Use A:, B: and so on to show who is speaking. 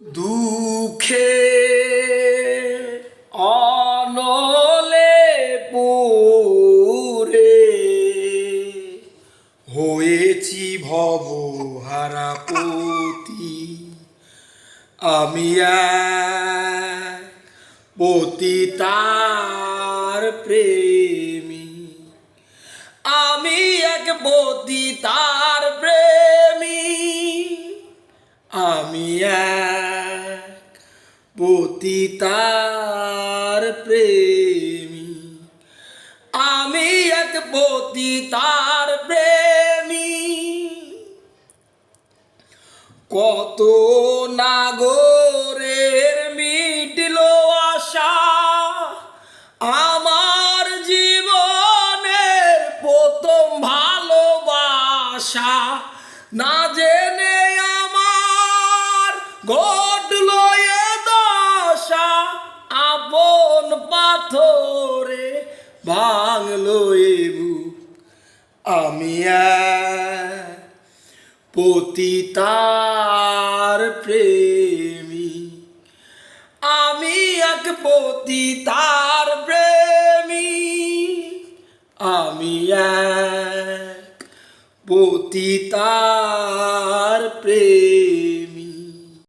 A: দুঃখে অনলে পুরে হয়েছি ভব হারাপতি আমি এক পতিতার প্রেমী। আমি এক পতিতার প্রেমী। আমি এক পতিতার প্রেমী। আমি এক পতিতার প্রেমী। কত নাগরের মিটল আশা আমার জীবনের প্রথম ভালোবাসা। না জেনে আমার ঘটল ভাঙলো এ বুক আমি পতিতার প্রেমী। আমি এক পতিতার প্রেমী। আমি এক পতিতার প্রেমী।